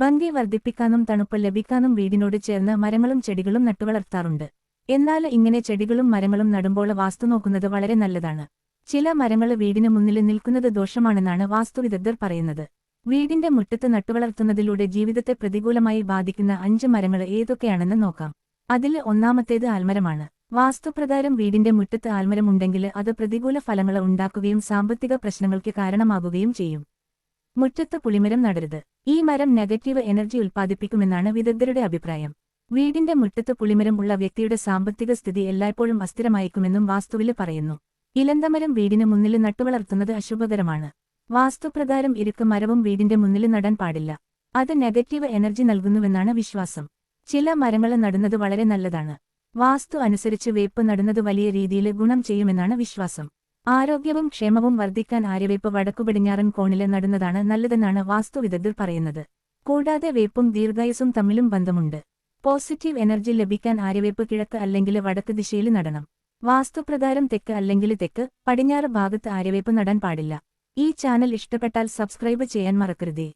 ഭംഗി വർദ്ധിപ്പിക്കാനും തണുപ്പ് ലഭിക്കാനും വീടിനോട് ചേർന്ന് മരങ്ങളും ചെടികളും നട്ടുവളർത്താറുണ്ട് എന്നാൽ ഇങ്ങനെ ചെടികളും മരങ്ങളും നടുമ്പോൾ വാസ്തു നോക്കുന്നത് വളരെ നല്ലതാണ്. ചില മരങ്ങൾ വീടിന് മുന്നിൽ നിൽക്കുന്നത് ദോഷമാണെന്നാണ് വാസ്തുവിദഗ്ധർ പറയുന്നത്. വീടിന്റെ മുറ്റത്ത് നട്ടുവളർത്തുന്നതിലൂടെ ജീവിതത്തെ പ്രതികൂലമായി ബാധിക്കുന്ന അഞ്ച് മരങ്ങൾ ഏതൊക്കെയാണെന്ന് നോക്കാം. അതിൽ ഒന്നാമത്തേത് ആൽമരമാണ്. വാസ്തുപ്രകാരം വീടിന്റെ മുറ്റത്ത് ആൽമരമുണ്ടെങ്കിൽ അത് പ്രതികൂല ഫലങ്ങൾ ഉണ്ടാക്കുകയും സാമ്പത്തിക പ്രശ്നങ്ങൾക്ക് കാരണമാകുകയും ചെയ്യും. മുറ്റത്ത് പുളിമരം നടരുത്. ഈ മരം നെഗറ്റീവ് എനർജി ഉൽപ്പാദിപ്പിക്കുമെന്നാണ് വിദഗ്ധരുടെ അഭിപ്രായം. വീടിന്റെ മുറ്റത്ത് പുളിമരമുള്ള വ്യക്തിയുടെ സാമ്പത്തിക സ്ഥിതി എല്ലായ്പ്പോഴും അസ്ഥിരമായിരിക്കുമെന്നും വാസ്തുവിൽ പറയുന്നു. ഇലന്തമരം വീടിന് മുന്നിൽ നട്ടുവളർത്തുന്നത് അശുഭകരമാണ്. വാസ്തുപ്രകാരം ഇരുക്ക് മരവും വീടിന്റെ മുന്നിൽ നടാൻ പാടില്ല. അത് നെഗറ്റീവ് എനർജി നൽകുന്നുവെന്നാണ് വിശ്വാസം. ചില മരങ്ങൾ നടുന്നത് വളരെ നല്ലതാണ്. വാസ്തു അനുസരിച്ച് വേപ്പ് നടുന്നത് വലിയ രീതിയിൽ ഗുണം ചെയ്യുമെന്നാണ് വിശ്വാസം. ആരോഗ്യവും ക്ഷേമവും വർദ്ധിക്കാൻ ആര്യവേപ്പ് വടക്കുപടിഞ്ഞാറൻ കോണിലെ നടുന്നതാണ് നല്ലതെന്നാണ് വാസ്തുവിദഗ്ധർ പറയുന്നത്. കൂടാതെ വേപ്പും ദീർഘായുസും തമ്മിലും ബന്ധമുണ്ട്. പോസിറ്റീവ് എനർജി ലഭിക്കാൻ ആര്യവേപ്പ് കിഴക്ക് അല്ലെങ്കിൽ വടക്ക് ദിശയിൽ നടണം. വാസ്തുപ്രകാരം തെക്ക് അല്ലെങ്കിൽ തെക്ക് പടിഞ്ഞാറ് ഭാഗത്ത് ആര്യവേപ്പ് നടാൻ പാടില്ല. ഈ ചാനൽ ഇഷ്ടപ്പെട്ടാൽ സബ്സ്ക്രൈബ് ചെയ്യാൻ മറക്കരുതേ.